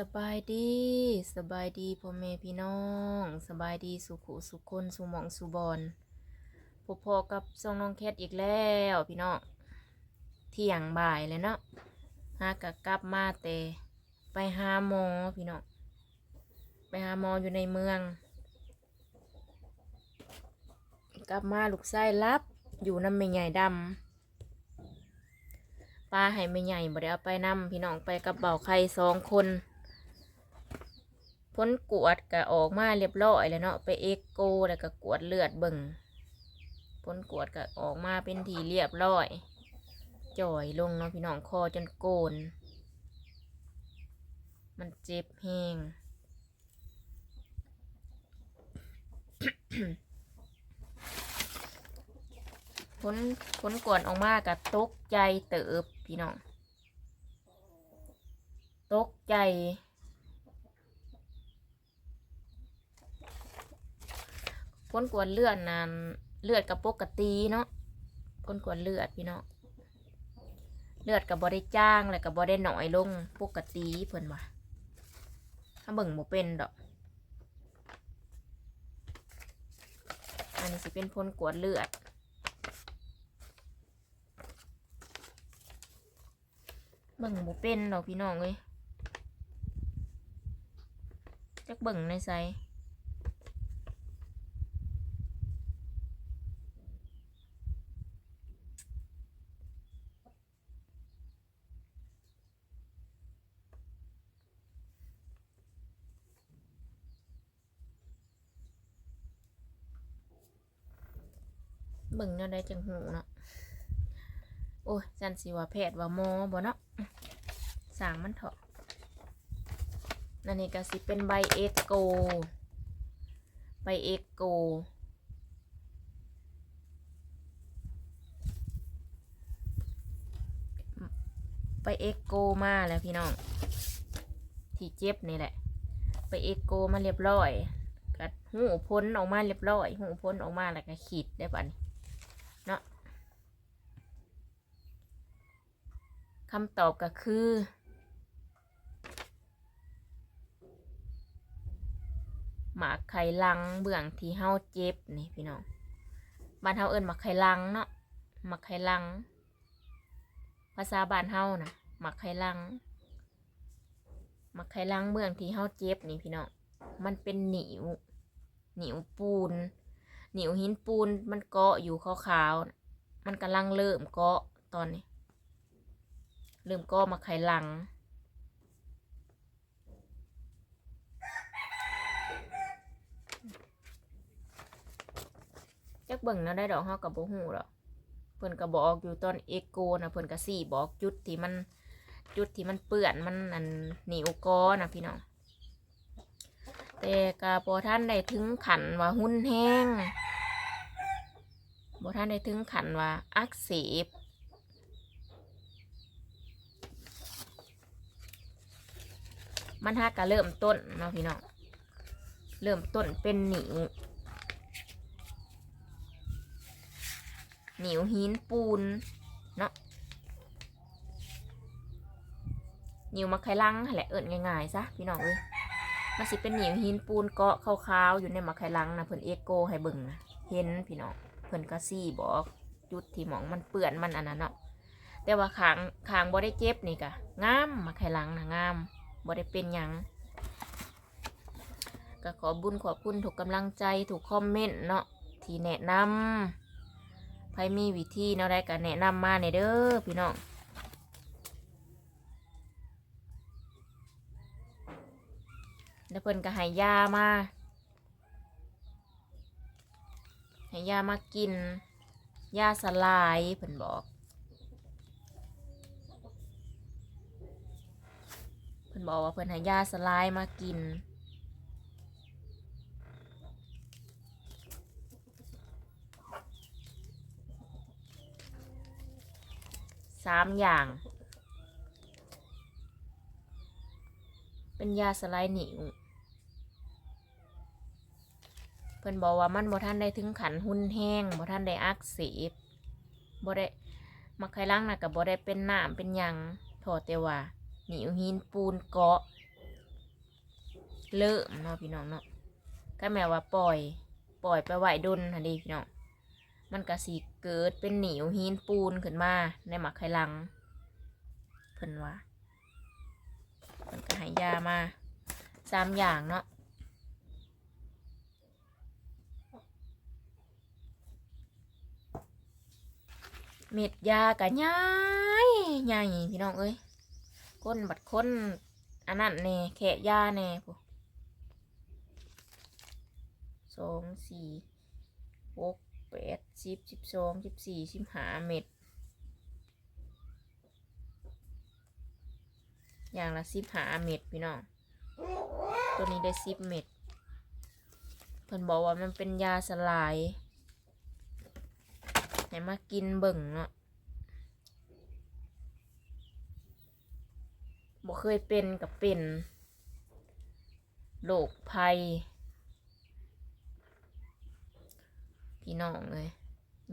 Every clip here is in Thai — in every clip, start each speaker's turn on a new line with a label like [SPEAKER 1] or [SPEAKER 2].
[SPEAKER 1] สบายดีสบายดีพ่อแม่พี่น้อง สบายดีสุขุสุขคนสุหมองสุบอนพบพอกับซองน้องแคทอีกแล้วพี่น้องเที่ยงบ่ายเลยเนาะหากะกลับมาแต่ไปหาหมอพี่น้องไปหาหมออยู่ในเมือง กลับมาลูกไส้รับอยู่น้ำไม่ใหญ่ดำปลาให้ไม่ใหญ่บ่ได้เอาไปนำพี่น้องไปกับเบาไข่สองคน พ้นกวดก็ออกมาเรียบร้อยแล้วเนาะไปเอ็กโกแล้วก็กวดเลือดเบิ่งพ้นกวดก็ออกมาเป็นทีเรียบร้อยจ่อยลงเนาะพี่น้องคอจนโกน มันเจ็บแห้งพ้นพ้นกวนออกมากับตกใจเติบพี่น้องตกใจ พ้นกวนเลือดนานเลือดกับปกติเนาะพ้นกวนเลือดพี่เน้องเลือดกับบอได้จ้างแล้วกับบอได้หน่อยลงปกติเพิ่นว่าถ้าเบิ่งบ่เป็นดอก อันนี้สิเป็นพ้นกวนเลือดเบิ่งบ่เป็นดอกพี่น้องเอ้ยจักเบิ่งในไซ เบิ่งแนวใดจังหูเนาะโอ้ยจันสิว่าแพทย์ว่าหมอบ่เนาะสางมันเถอะนั่นนี่ก็สิเป็นใบเอ็กโก ใบเอ็กโก ไปเอ็กโกมาแล้วพี่น้อง ที่เจ็บนี่แหละ ไปเอ็กโกมาเรียบร้อยกัดหูพ้นออกมาเรียบร้อย หูพ้นออกมาแล้วก็ขีดได้ปะนี่เนาะ คำตอบก็คือ หมากไข่ลังเบื้องที่เฮาเจ็บนี่พี่น้องบ้านเฮาเอิ้นหมากไข่ลังเนาะหมากไข่ลัง ภาษาบ้านเฮานะหมากไข่ลังหมากไข่ลังเบื้องที่เฮาเจ็บนี่พี่น้องมันเป็นหนิวหนิวปูนหนิวหินปูนมันเกาะอยู่ขาวๆมันกำลังเริ่มเกาะตอนนี้ เริ่มก็มาไขหลัง จักเบิ่งนะได้ดอกเฮากับบ่ฮู้ดอกเพิ่นก็บอกอยู่ตอนเอกโกนะเพิ่นก็สี่บอกจุดที่มันจุดที่มันเปื้อนมันอันหนีวกอนะพี่น้องแต่ก็บ่ท่านได้ถึงขันว่าหุ้นแห้งบ่ท่านได้ถึงขันว่าอักเสบ มันฮักก็เริ่มต้นเนาะพี่น้องเริ่มต้นเป็นหนิวหนิวหินปูนเนาะหนิวมาไคลังแหละเอิญง่ายๆซะพี่น้องเอ้ยมันสิเป็นหนิวหินปูนเกาะขาวๆอยู่ในมาไคลังนะเพิ่นเอโกให้เบิ่งนะเห็นพี่น้องเพิ่นก็ซี่บอกจุดที่หมองมันเปื้อนมันอันนั้นเนาะแต่ว่าขางขางบ่ได้เจ็บนี่กะงามมาไคลังนะงาม บ่ได้เป็นหยังก็ขอบุญขอบคุณถูกกำลังใจถูกคอมเมนต์เนาะที่แนะนำใครมีวิธีเนาะได้ก็แนะนำมาในเด้อพี่น้องแล้วเพิ่นก็ให้ยามาให้ยามากิน ยาสลายเพิ่นบอก เพิ่น บอกว่าเพิ่นให้ยาสลายมากิน สามอย่าง เป็นยาสลายหนิวเพิ่นบอกว่ามันบ่ทันได้ถึงขันหุ่นแห้งบ่ทันได้อักเสบบ่ได้มักไข่ล้างน่ะก็บ่ได้เป็นน้ำเป็นยังโทษแต่ว่า หนิวหินปูนเกาะเริ่มเนาะพี่น้องเนาะก็แม้ว่าปล่อย ปล่อยไปไหวดุนหั่นดีพี่น้องมันก็สิเกิดเป็นหนิวหินปูนขึ้นมาในหมักไข่ลังเพิ่นว่าเพิ่นก็ห้ยามาสามอย่างเนาะเม็ดยากะใหญ่ใหญ่พี่น้องเอ้ย ก้นบัดค้นอันนั้นแน่แขะยาแน่พวกสองสี่หกแปดสิบสิบสองสิบสี่สิบห้าเม็ดอย่างละสิบห้าเม็ดพี่น้องตัวนี้ได้สิบเม็ดเพิ่นบอกว่ามันเป็นยาสลาย ให้มากินเบิ่งเนาะ บ่เคยเป็นกับเป็นโรคภัยพี่น้องเลย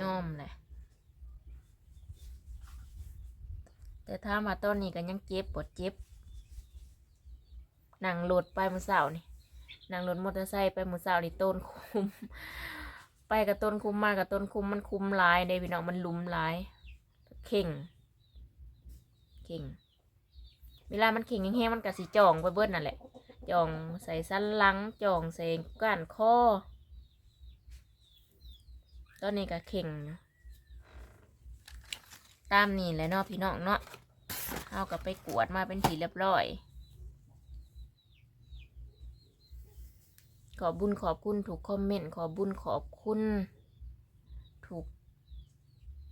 [SPEAKER 1] ย่อมแหละ แต่ถ้ามาตอนนี้ก็ยังเจ็บปวดเจ็บนั่งรถไปมือเสาร์นี่นั่งรถมอเตอร์ไซค์ไปมือเสาร์นี่ต้นคุม ไปกับต้นคุมมากกับต้นคุมมันคุมหลายเด้พี่น้องมันลุมหลาย เข่ง เข่ง เวลามันเข่งแห้งๆมันก็สิจ่องไปเบิดนั่นแหละจ่องใส่สันหลังจ่องใส่ก้านคอตอนนี้ก็เข่งตามนี่แหละเนาะพี่น้องเนาะเอากับไปกวดมาเป็นทีเรียบร้อย ขอบุญขอบคุณถูกคอมเมนต์ขอบุญขอบคุณถูก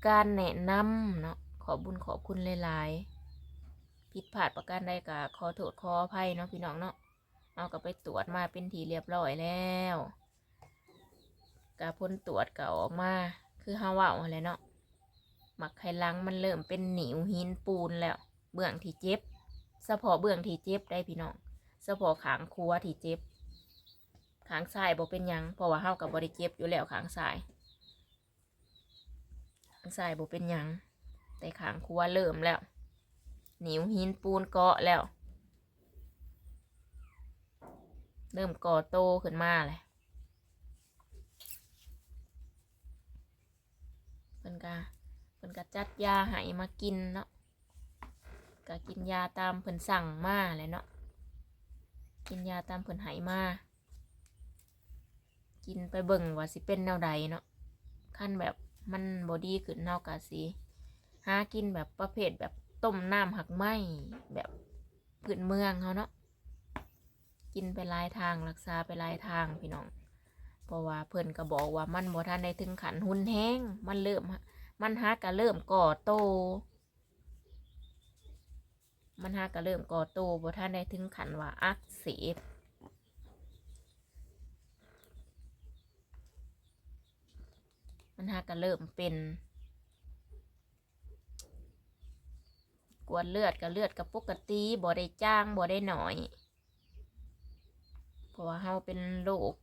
[SPEAKER 1] การแนะนำเนาะขอบุญขอบคุณหลายๆ ผิดพลาดประการใดก็ขอโทษขออภัยเนาะพี่น้องเนาะเอากับไปตรวจมาเป็นทีเรียบร้อยแล้วกาพ้นตรวจก็ออกมา คือฮาว่าอะไรเนาะหมักไข่ลังมันเริ่มเป็นหนิวหินปูนแล้ว เบื้องที่เจ็บเฉพาะเบื้องที่เจ็บได้พี่น้องเฉพาะขางครัวที่เจ็บขางซ้ายบ่เป็นยังเพราะว่าเฮากับ่ได้เจ็บอยู่แล้วขางซ้ายขางซ้ายบ่เป็นยังแต่ขางครัวเริ่มแล้ว หนิวหินปูนเกาะแล้ว เริ่มก่อโตขึ้นมาเลยเพิ่นกะเพิ่นกะจัดยาให้มากินเนาะกะกินยาตามเพิ่นสั่งมาแหละเนาะกินยาตามเพิ่นให้มากินไปเบิ่งว่าสิเป็นแนวใดเนาะขั้นแบบมันบอดี้ขึ้นเนากาสิหากินแบบประเภทแบบ ต้มน้ำหักไหมแบบพื้นเมืองเขาเนาะกินไปหลายทางรักษาไปหลายทางพี่น้องเพราะว่าเพิ่นก็บอกว่ามันบ่ทันได้ถึงขันหุ่นแห้งมันเริ่มมันหากะเริ่มก่อโต มันหากะเริ่มก่อโตบ่ทันได้ถึงขันว่าอักเสบมันหาก็เริ่มเป็น กวดเลือดกับเลือดกับปกติบ่ได้จ้างบ่ได้หน่อยเพราะว่าเฮาเป็นโรค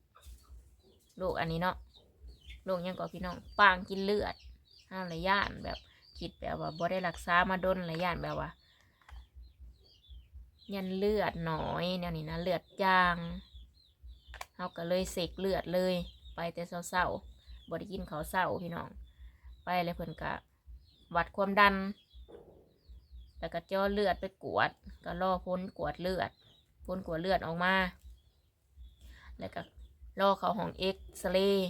[SPEAKER 1] โรคอันนี้เนาะโรคยังก็พี่น้องปางกินเลือดเฮาเลยย่านแบบคิดแบบว่าบ่ได้รักษามาดนเลยย่านแบบว่า ยันเลือดหน่อยแนวนี้นะเลือดจางเฮาก็เลยเสกเลือดเลย ไปแต่เศร้าๆบไดิกินเขาวเศร้าพี่น้อง ไปเลยเพิ่นกะวัดความดัน แล้วก็เจ่อเลือดไปกวด ก็รอพ้นกวดเลือดพ้นกวดเลือดออกมา แล้วก็รอเขาห้องเอ็กซเรย์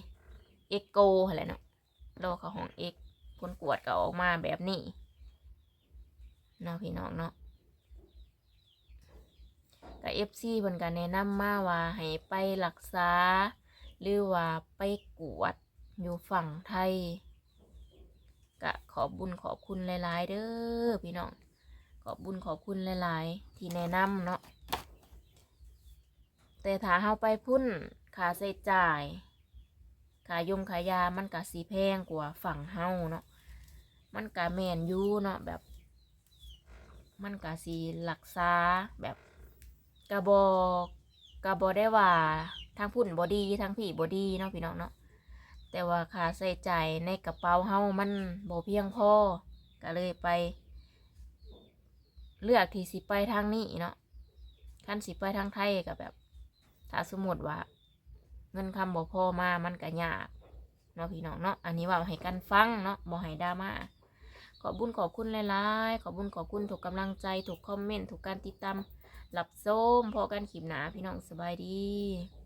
[SPEAKER 1] เอ็กโกอะไรเนาะรอเขาห้องเอ็กพ้นกวดก็ออกมาแบบนี้เนาะพี่น้องเนาะก็เอฟซีเพิ่นก็แนะนำมาว่าให้ไปรักษา หรือว่าไปกวดอยู่ฝั่งไทยก็ขอบุญขอบคุณหลาย ๆ เด้อพี่น้อง ขอบบุญขอบคุณหลาย ๆ ที่แนะนำเนาะแต่ถ้าเฮาไปพุ่นค่าใช้จ่ายค่ายมขายามันก็สีแพงกว่าฝั่งเฮาเนาะมันก็แมนอยูเนาะแบบ มันก็สีรักษาแบบกระบอกกระบอได้ว่าทางพุ่นบอดีทางผีบอดีเนาะพี่น้องเนาะแต่ว่าค่าใช้จ่ายในกระเป๋าเฮามันบ่เพียงพอก็เลยไป เลือกที่สิไปทางนี้เนาะคันสิไปทางไทยก็แบบ ถ้าสมมติว่า เงินคำบ่พอมามันก็ยากเนาะพี่น้องเนาะอันนี้ว่าให้กันฟังเนาะบ่ให้ดราม่าขอบุญขอบคุณหลายๆ ขอบุญขอบคุณถูกกำลังใจถูกคอมเมนต์ถูกการติดตามรับชมพอกันคลิปหนาพี่น้องสบายดี